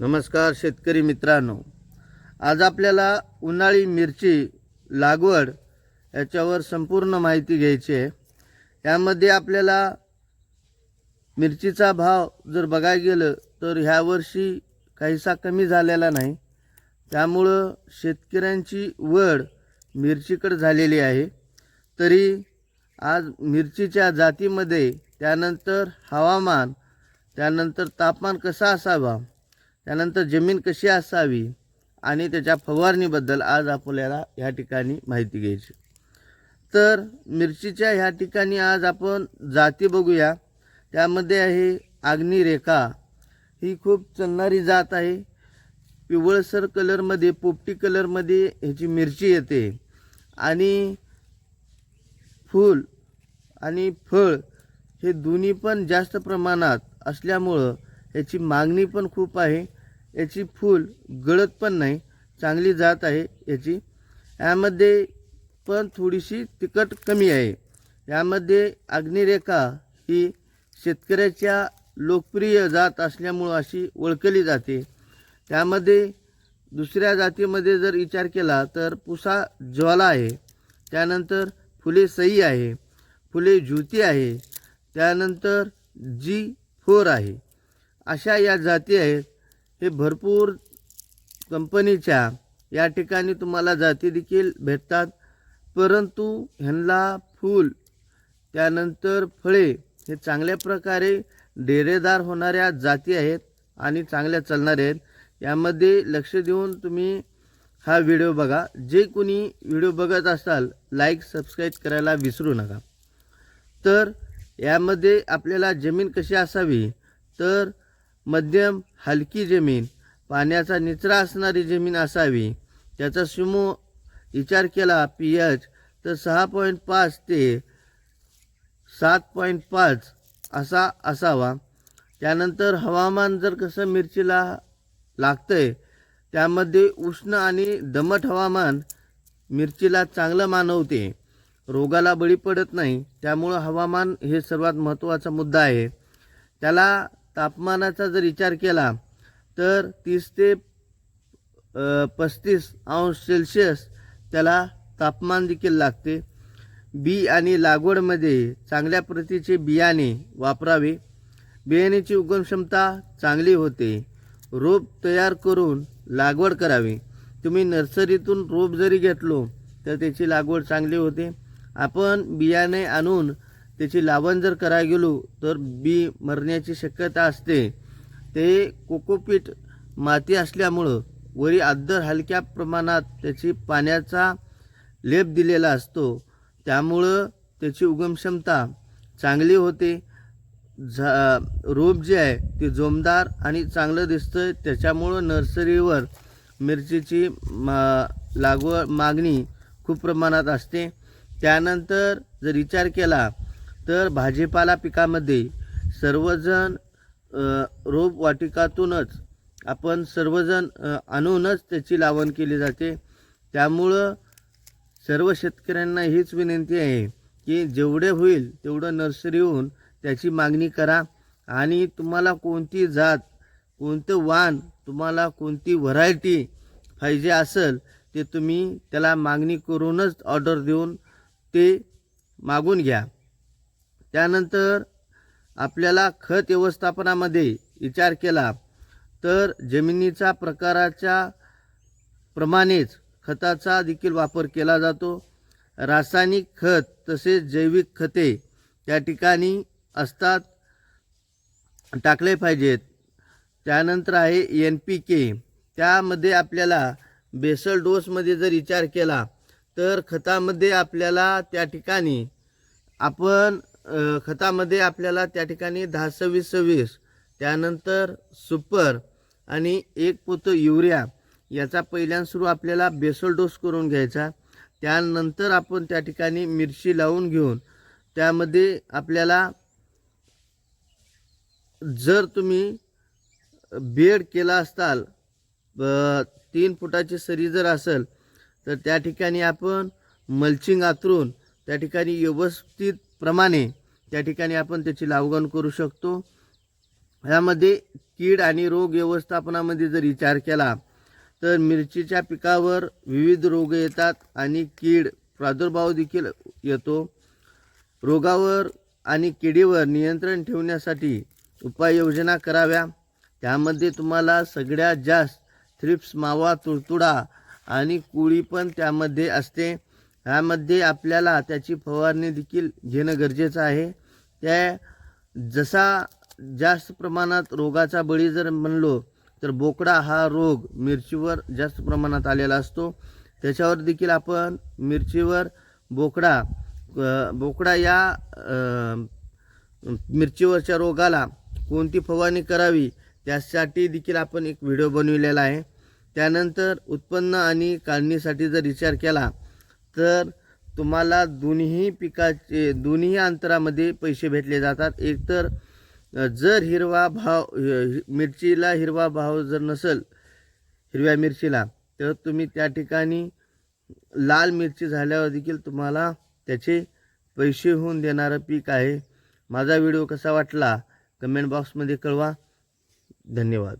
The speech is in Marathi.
नमस्कार शेतकरी मित्रांनो. आज आपल्याला उन्हाळी मिरची लागवड याच्यावर संपूर्ण माहिती घ्यायची आहे. यामध्ये आपल्याला मिरचीचा भाव जर बघायला गेलं तर ह्या वर्षी काहीसा कमी झालेला नाही. त्यामुळं शेतकऱ्यांची वड मिरचीकडं झालेली आहे. तरी आज मिरचीच्या जातीमध्ये त्यानंतर हवामान त्यानंतर तापमान कसा असावा? त्यानंतर जमीन कशी असावी आणि त्याच्या फवारणीबद्दल आज आपल्याला ह्या ठिकाणी माहिती घ्यायची. तर मिरचीच्या ह्या ठिकाणी आज आपण जाती बघूया. त्यामध्ये आहे अग्निरेखा ही खूप चलणारी जात आहे. पिवळसर कलरमध्ये पोपटी कलरमध्ये ह्याची मिरची येते. आणि फूल आणि फळ हे दोन्ही पण जास्त प्रमाणात असल्यामुळं याची मागणी पण खूप आहे. याची फूल गळत पण नाही चांगली जात आहे याची. यामध्ये पण थोडीशी तिखट कमी आहे. यामध्ये अग्निरेखा ही शेतकऱ्याच्या लोकप्रिय जात असल्यामुळं अशी ओळखली जाते. त्यामध्ये दुसऱ्या जातीमध्ये जर विचार केला तर पुसा ज्वाला आहे त्यानंतर फुले सई आहे फुले ज्योती आहे त्यानंतर जी फोर आहे. अशा या जाती आहेत हे भरपूर कंपनीच्या या ठिकाणी तुम्हाला जाती देखील भेटतात. परंतु ह्यांना फूल त्यानंतर फळे हे चांगल्या प्रकारे डेरेदार होणाऱ्या जाती आहेत आणि चांगल्या चालणाऱ्या आहेत. यामध्ये लक्ष देऊन तुम्ही हा व्हिडिओ बघा. जे कोणी व्हिडिओ बघत असाल लाईक सबस्क्राईब करायला विसरू नका. तर यामध्ये आपल्याला जमीन कशी असावी? तर मध्यम हलकी जमीन पाण्याचा निचरा असणारी जमीन असावी. त्याचा सुमो विचार केला पी एच तर सहा पॉईंट पाच ते सात पॉईंट पाच असा असावा. त्यानंतर हवामान जर कसं मिरचीला लागतं आहे त्यामध्ये उष्ण आणि दमट हवामान मिरचीला चांगलं मानवते. रोगाला बळी पडत नाही त्यामुळं हवामान हे सर्वात महत्त्वाचा मुद्दा आहे. त्याला तापमानाचा जर विचार केला तर तीस ते पस्तीस अंश सेल्सिअस त्याला तापमान देखील लागते. बी आणि लागवडमध्ये चांगल्या प्रतीचे बियाणे वापरावे. बियाण्याची उगम क्षमता चांगली होते. रोप तयार करून लागवड करावी. तुम्ही नर्सरीतून रोप जरी घेतलो तर त्याची लागवड चांगली होते. आपण बियाणे आणून त्याची लावण जर करायला गेलो तर बी मरण्याची शक्यता असते. ते कोकोपीट माती असल्यामुळं वरी अद्दर हलक्या प्रमाणात त्याची पाण्याचा लेप दिलेला असतो. त्यामुळं त्याची उगमक्षमता चांगली होते. झा रोप जे आहे ते जोमदार आणि चांगलं दिसतं त्याच्यामुळं नर्सरीवर मिरचीची मा लागवड मागणी खूप प्रमाणात असते. त्यानंतर जर विचार केला तर भाजीपाला पिकामध्ये सर्वजण रोपवाटिकातूनच आपण सर्वजण आणूनच त्याची लावण केली जाते. त्यामुळं सर्व शेतकऱ्यांना हीच विनंती आहे की जेवढे होईल तेवढं नर्सरीहून त्याची मागणी करा. आणि तुम्हाला कोणती जात कोणतं वाण तुम्हाला कोणती व्हरायटी पाहिजे असेल ते तुम्ही त्याला मागणी करूनच ऑर्डर देऊन ते मागून घ्या. त्यानंतर आपल्याला खत व्यवस्थापनामध्ये विचार केला तर जमिनीचा प्रकाराच्या प्रमाणेच खताचा देखील वापर केला जातो. रासायनिक खत तसेच जैविक खते त्या ठिकाणी असतात टाकले पाहिजेत. त्यानंतर आहे एन पी के त्यामध्ये आपल्याला बेसल डोसमध्ये जर विचार केला तर खतामध्ये आपल्याला त्या ठिकाणी आपण खतामध्ये आपल्याला त्या ठिकाणी दहा सव्वीस सव्वीस त्यानंतर सुपर आणि एक पोतं युरिया याचा पहिल्यां सुरू आपल्याला बेसल डोस करून घ्यायचा. त्यानंतर आपण त्या ठिकाणी मिरची लावून घेऊन त्यामध्ये आपल्याला जर तुम्ही बेड केला असताल तीन फुटाची सरी जर असेल तर त्या ठिकाणी आपण मल्चिंग आतरून त्या ठिकाणी व्यवस्थित प्रमाणे त्या ठिकाणी आपण त्याची लागवण करू शकतो. यामध्ये कीड आणि रोग व्यवस्थापनामध्ये जर विचार केला तर मिरचीच्या पिकावर विविध रोग येतात आणि कीड प्रादुर्भाव देखील येतो. रोगावर आणि किडीवर नियंत्रण ठेवण्यासाठी उपाययोजना कराव्या. त्यामध्ये तुम्हाला सगळ्यात जास्त थ्रिप्स मावा तुडतुडा आणि कुळी पण त्यामध्ये असते. ह्यामध्ये आपल्याला त्याची फवारणी देखील घेणं गरजेचं आहे. त्या जसा जास्त प्रमाणात रोगाचा बळी जर म्हणलो तर बोकडा हा रोग मिरचीवर जास्त प्रमाणात आलेला असतो. त्याच्यावर देखील आपण मिरचीवर बोकडा बोकडा या मिरचीवरच्या रोगाला कोणती फवारणी करावी त्यासाठी देखील आपण एक व्हिडिओ बनविलेला आहे. त्यानंतर उत्पन्न आणि काढणीसाठी जर विचार केला तर तुम्हाला दोन्ही पिकाचे दोन्ही अंतरामध्ये पैसे भेटले जातात. एकतर जर हिरवा भाव मिरचीला हिरवा भाव जर नसेल हिरव्या मिरचीला तर तुम्ही त्या ठिकाणी लाल मिरची झाल्यावर देखील तुम्हाला त्याचे पैसे होऊन देणारं पीक आहे. माझा व्हिडिओ कसा वाटला? कमेंट बॉक्समध्ये कळवा. धन्यवाद.